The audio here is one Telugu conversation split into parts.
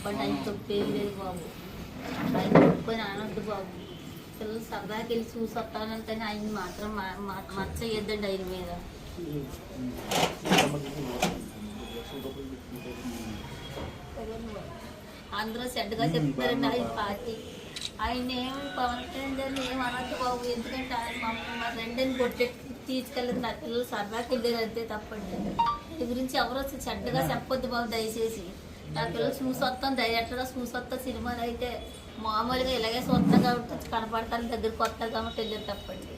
తప్పండి ఆయన తప్పేది లేదు బాబు. ఆయన తప్పని అనొద్దు బాబు. పిల్లలు సరదాకి వెళ్ళి చూసి వస్తానంటే ఆయన మాత్రం మా- మా- మచ్చ వేయద్దండి ఆయన మీద. అందరూ చెడ్డగా చెప్తారండి ఆయన పార్టీ. ఆయన ఏమి పవన్ కళ్యాణ్ ఏం అనద్దు బాబు. ఎందుకంటే ఆయన మమ్మల్ని మా రెండని కొట్టెట్టి తీసుకెళ్ళదు నా పిల్లలు సరదాకి వెళ్ళేది అంతే తప్పండి. గురించి ఎవరు వచ్చి చెడ్డగా చెప్పొద్దు బాబు దయచేసి. అక్కడ చూసొస్తాం చూసి డైరెక్ట్గా చూసి వస్తాం సినిమాలు అయితే మామూలుగా ఇలాగే చూస్తాం కాబట్టి కనపడతాను దగ్గరికి వస్తారు కాబట్టి వెళ్ళారు తప్పండి.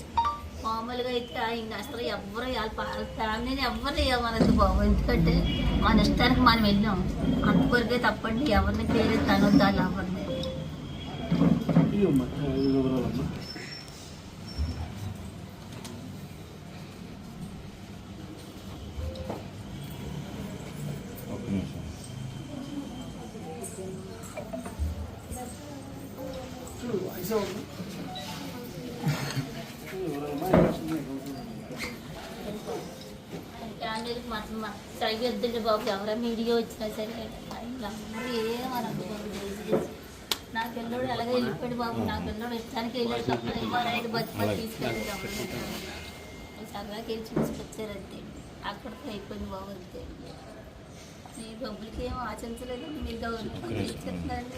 మామూలుగా అయితే ఆయన అసలు ఎవరు వాళ్ళ ఫ్యామిలీని ఎవరు ఇవ్వమనద్దు బాబు. ఎందుకంటే మన ఇష్టానికి మనం వెళ్ళాం. అంతవరకే తప్పండి ఎవరిని పేరు తనొద్దు వాళ్ళు ఎవరిని వద్దండి బాబు. ఎవరైనా వీడియో వచ్చినా సరే అందరూ ఏమనద్దు నా పిల్లోడు అలాగే వెళ్ళిపోయాడు బాబు. నా పిల్లోడు ఇష్టానికి వెళ్ళాడు తప్ప ఇవ్వాలి బతికి తీసుకెళ్ళి సరదాకి వెళ్ళి చూసుకొచ్చారు అంతే. అక్కడికి అయిపోయింది బాబు అంతే. మీ డబ్బులకి ఏం ఆశించలేదండి. మీరు గవర్నమెంట్ ఇచ్చేస్తున్నారండి